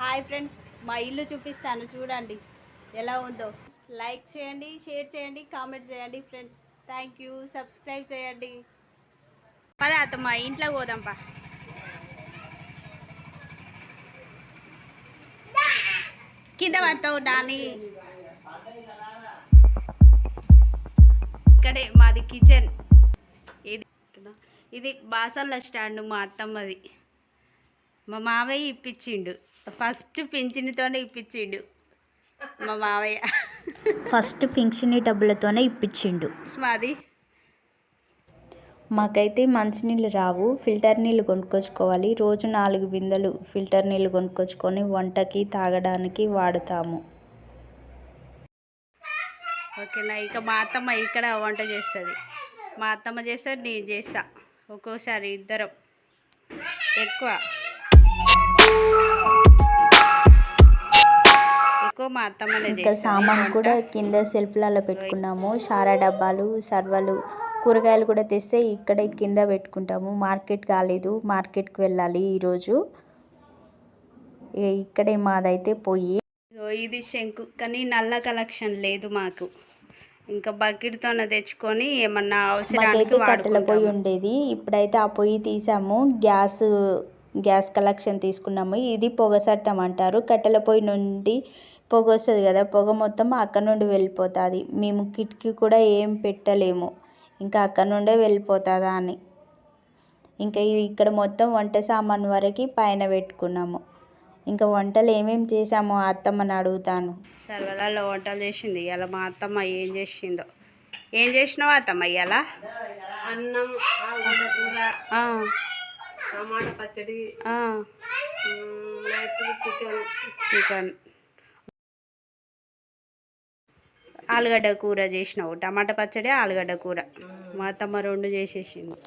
Hi friends మా ఇల్లు చూపిస్తాను చూడండి. ఎలా ఉందో. లైక్ చేయండి షేర్ చేయండి కామెంట్ చేయండి ఫ్రెండ్స్. థ్యాంక్ యూ సబ్స్క్రైబ్ చేయండి. పద మా ఇంట్లో పోదాంపా కింద పడతావు దాని ఇక్కడే మాది కిచెన్. ఇది ఇది బాసల్ల స్టాండ్ మా అత్తమ్మది. మా మావయ్య ఇప్పించిండు. ఫస్ట్ పింఛన్తోనే ఇప్పించిండు. మా మావయ్య. ఫస్ట్ పింఛని డబ్బులతోనే ఇప్పించిండు. మాది. మాకైతే మంచినీళ్ళు రావు. ఫిల్టర్ నీళ్ళు కొనుక్కొచ్చుకోవాలి. రోజు నాలుగు బిందెలు ఫిల్టర్ నీళ్ళు కొనుక్కొచ్చుకొని వంటకి తాగడానికి వాడతాము. ఓకేనా? ఇక మా అత్తమ్మ ఇక్కడ వంట చేస్తుంది. మా అత్తమ్మ చేస్తుంది నేను చేస్తా. ఒక్కోసారి ఇద్దరం. ఎక్కువ. ఇంకా సామాన్. కూడా కింద సెల్ఫ్లలో పెట్టుకున్నాము. సారా డబ్బాలు సర్వలు కూరగాయలు కూడా తెస్తే ఇక్కడే కింద పెట్టుకుంటాము. మార్కెట్ కాలేదు. మార్కెట్కి వెళ్ళాలి ఈరోజు. ఇక ఇక్కడే మాదైతే పొయ్యి ఇగో ఇది శంకు. కానీ నల్ల కలెక్షన్ లేదు మాకు. ఇంకా బకెట్తోనే తెచ్చుకొని ఏమన్నా మాకైతే కట్టెల పొయ్యి ఉండేది. ఇప్పుడైతే ఆ పొయ్యి తీసాము. గ్యాస్ గ్యాస్ కలెక్షన్ తీసుకున్నాము. ఇది పొగ చట్టం అంటారు. కట్టెల పొయ్యి నుండి పొగ వస్తుంది కదా పొగ మొత్తం అక్కడ నుండి వెళ్ళిపోతుంది. మేము కిటికీ కూడా ఏం పెట్టలేము. ఇంకా అక్కడ నుండే వెళ్ళిపోతుందా అని. ఇంకా ఇది ఇక్కడ మొత్తం వంట సామాన్ వరకు పైన పెట్టుకున్నాము. ఇంకా వంటలు ఏమేమి చేసామో అత్తమ్మని అడుగుతాను. సర్వలాల్లో వంటలు చేసింది ఇలా మా అత్తమ్మ ఏం చేసిందో. ఏం చేసినావు అత్తమ్మ ఇవాళ? అన్నం టమాటా పచ్చడి చికెన్. చికెన్. ఆలుగడ్డ కూర చేసినావు. టమాటా పచ్చడి ఆలుగడ్డ కూర. మా అత్తమ్మ రెండు చేసేసింది.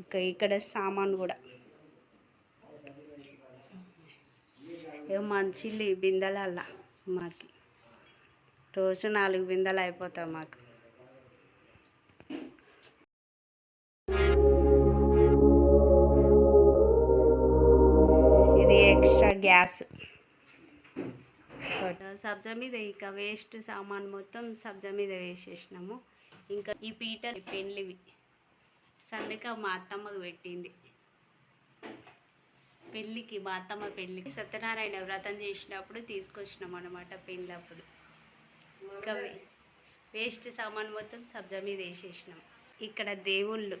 ఇంకా ఇక్కడ సామాన్ కూడా. ఏ మంచిది బిందెలల్లా మాకి. రోజు నాలుగు బిందెలు అయిపోతాయి మాకు. Extra gas. సబ్జా మీద ఇక వేస్ట్ సామాన్ మొత్తం సబ్జా మీద వేసేసినాము. ఇంకా ఈ పీటలు పెళ్ళివి సందక మా అత్తమ్మకు పెట్టింది. పెళ్ళికి మా అత్తమ్మ పెళ్ళికి సత్యనారాయణ వ్రతం చేసినప్పుడు తీసుకొచ్చినాం అనమాట పెళ్ళప్పుడు ఇంకా వేస్ట్ సామాన్ మొత్తం సబ్జా మీద వేసేసినాం ఇక్కడ దేవుళ్ళు.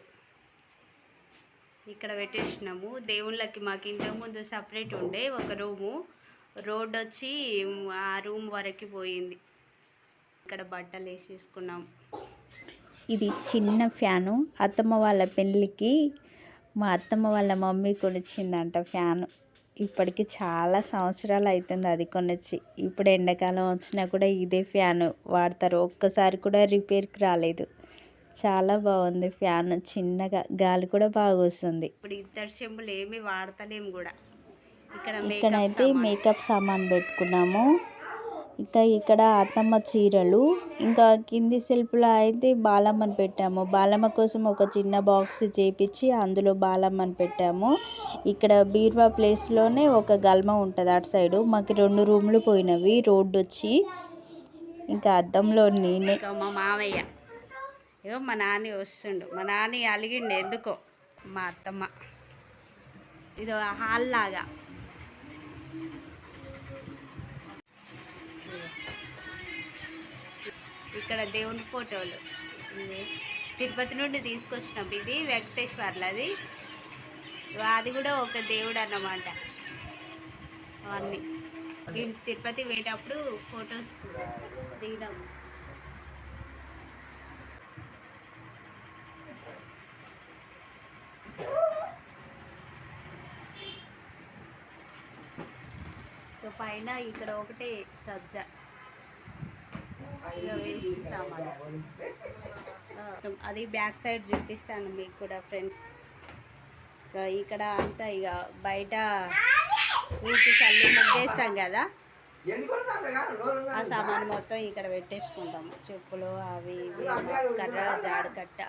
ఇక్కడ పెట్టేసినాము. దేవుళ్ళకి మాకు ఇంతకు ముందు సపరేట్ ఉండే ఒక రూము. రోడ్ వచ్చి ఆ రూమ్ వరకు పోయింది. ఇక్కడ బట్టలు వేసేసుకున్నాం. ఇది చిన్న ఫ్యాను. అత్తమ్మ వాళ్ళ పెళ్ళికి మా అత్తమ్మ వాళ్ళ మమ్మీ కొనిచ్చిందంట ఫ్యాను. ఇప్పటికి చాలా సంవత్సరాలు అవుతుంది అది కొనొచ్చి. ఇప్పుడు ఎండాకాలం వచ్చినా కూడా ఇదే ఫ్యాను వాడతారు. ఒక్కసారి కూడా రిపేర్కి రాలేదు. చాలా బాగుంది ఫ్యాన్ చిన్నగా గాలి కూడా బాగా వస్తుంది. ఇప్పుడు ఇద్దరు చెంబులు ఏమీ వాడతలేము కూడా. ఇక్కడ ఇక్కడైతే మేకప్ మేకప్ సామాన్ పెట్టుకున్నాము. ఇంకా ఇక్కడ అత్తమ్మ చీరలు ఇంకా కింది సెల్ఫ్లో అయితే బాలమ్మని పెట్టాము. బాలమ్మ కోసం ఒక చిన్న బాక్స్ చేపించి అందులో బాలమ్మని పెట్టాము. ఇక్కడ బీర్వా ప్లేస్లోనే ఒక గల్మ ఉంటుంది అటు సైడు. మాకు రెండు రూమ్లు పోయినవి రోడ్డు వచ్చి ఇంకా అద్దంలో నేనే మా మామయ్య ఇగో మా నాన్న వస్తుండు. మా నాన్న అలిగిండు ఎందుకో? మా అత్తమ్మ. ఇది హాల్ లాగా. ఇక్కడ దేవుని ఫోటోలు. తిరుపతి నుండి తీసుకొచ్చినాం. ఇది వెంకటేశ్వర్లది. అది కూడా ఒక దేవుడు అన్నమాట. అవన్నీ. తిరుపతి పోయేటప్పుడు ఫొటోస్ దిగడం పైన ఇక్కడ ఒకటే సబ్జా. వేస్ట్ సామాన్ అది బ్యాక్ సైడ్ చూపిస్తాను మీకు కూడా ఫ్రెండ్స్. ఇక ఇక్కడ అంతా ఇక బయట ఊపి చల్లి ముగ్గేస్తాం కదా. ఆ సామాన్ మొత్తం ఇక్కడ పెట్టేసుకుంటాము చెప్పులు అవి ఇవి కర్ర జాడకట్ట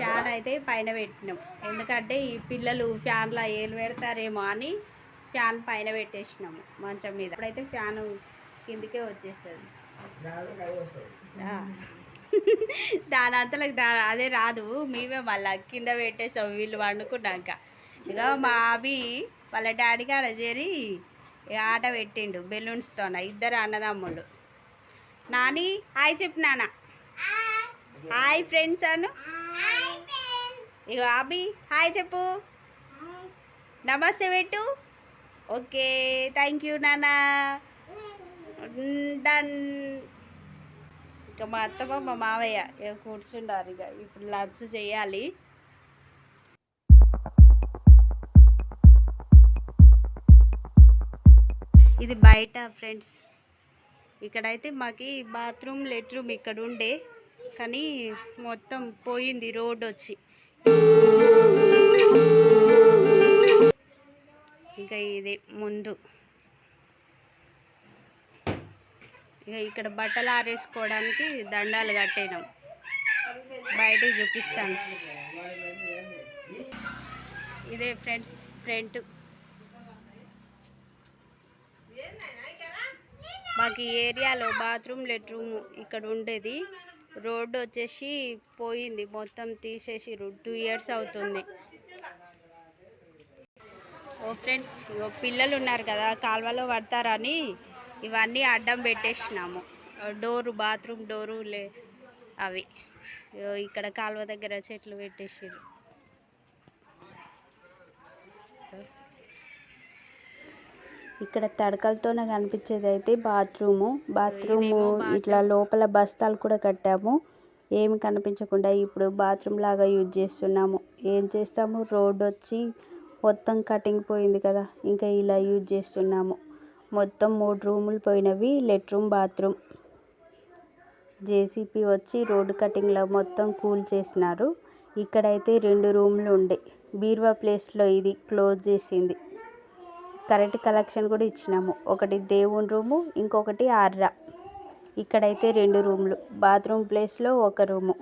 ఫ్యాన్ అయితే పైన పెట్టినాం. ఎందుకంటే ఈ పిల్లలు ఫ్యాన్లో ఏలు పెడతారేమో అని ఫ్యాన్ పైన పెట్టేసినాము మంచం మీద. ఇప్పుడైతే ఫ్యాన్ కిందికే వచ్చేస్తుంది. దాని అంతలకు దా అదే రాదు. మేమే మళ్ళీ కింద పెట్టేసాం. వీళ్ళు వండుకున్నాక. ఇక మా అవి వాళ్ళ డాడీ గారు చేరి ఆట పెట్టిండు బెలూన్స్తోన ఇద్దరు అన్నదమ్ముళ్ళు నాని హాయ్ చెప్పు నాన్న. Hi friends Anu. ఇక అభి హాయ్ చెప్పు. నమస్తే పెట్టు. ఓకే థ్యాంక్ యూ నాన్న. డన్. ఇక మా అత్తమ్మ మా మావయ్య ఇక కూర్చుండారు ఇక. ఇప్పుడు లంచ్ చేయాలి. ఇది బయట ఫ్రెండ్స్. ఇక్కడైతే మాకి బాత్రూమ్ లెట్రూమ్ ఇక్కడ ఉండే. కానీ మొత్తం పోయింది రోడ్ వచ్చి. ఇంకా ఇది ముందు. ఇక ఇక్కడ బట్టలు ఆరేసుకోవడానికి దండాలు కట్టేయడం బయటకు చూపిస్తాను. ఇదే ఫ్రెండ్స్ ఫ్రంట్. మాకు ఈ ఏరియాలో బాత్రూమ్ లెట్రూమ్ ఇక్కడ ఉండేది. రోడ్డు వచ్చేసి పోయింది. మొత్తం తీసేసి టూ ఇయర్స్ అవుతుంది. ఓ ఫ్రెండ్స్ ఇగో పిల్లలు ఉన్నారు కదా కాలువలో పడతారని ఇవన్నీ అడ్డం పెట్టేసినాము. డోరు బాత్రూమ్ డోరు లే అవి. ఇక్కడ కాలువ దగ్గర చెట్లు పెట్టేసారు ఇక్కడ తడకలతోనే కనిపించేది అయితే బాత్రూము బాత్రూము. ఇట్లా లోపల బస్తాలు కూడా కట్టాము. ఏమి కనిపించకుండా ఇప్పుడు బాత్రూమ్ లాగా యూజ్ చేస్తున్నాము. ఏం చేస్తాము? రోడ్ వచ్చి మొత్తం కటింగ్ పోయింది కదా ఇంకా ఇలా యూజ్ చేస్తున్నాము. మొత్తం మూడు రూములు పోయినవి లెట్రూమ్ బాత్రూమ్. జేసీపీ వచ్చి రోడ్డు కటింగ్లో మొత్తం కూల్ చేసినారు. ఇక్కడైతే రెండు రూమ్లు ఉండే. బీరువా ప్లేస్లో ఇది క్లోజ్ చేసింది. కరెక్ట్ కలెక్షన్ కూడా ఇచ్చినాము. ఒకటి దేవుని రూము ఇంకొకటి ఆర్రా. ఇక్కడైతే రెండు రూమ్లు. బాత్రూమ్ ప్లేస్లో ఒక రూము.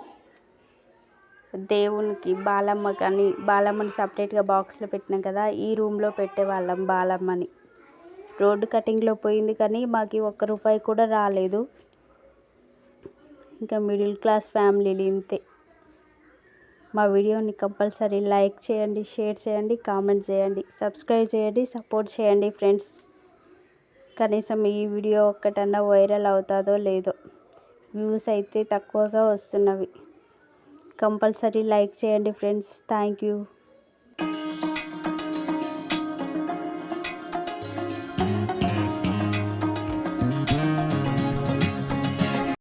దేవునికి బాలమ్మ కానీ బాలమ్మని సపరేట్గా బాక్స్లో పెట్టినాం కదా ఈ రూమ్లో పెట్టేవాళ్ళం బాలమ్మని. రోడ్డు కటింగ్లో పోయింది కానీ మాకు ఒక్క రూపాయి కూడా రాలేదు. ఇంకా మిడిల్ క్లాస్ ఫ్యామిలీలు ఇంతే. మా వీడియోని కంపల్సరీ లైక్ చేయండి షేర్ చేయండి కామెంట్ చేయండి సబ్స్క్రైబ్ చేయండి సపోర్ట్ చేయండి ఫ్రెండ్స్. కనీసం ఈ వీడియో ఒక్కటన్నా వైరల్ అవుతుందో లేదో వ్యూస్ అయితే తక్కువగా వస్తున్నవి. కంపల్సరీ లైక్ చేయండి ఫ్రెండ్స్ థ్యాంక్ యూ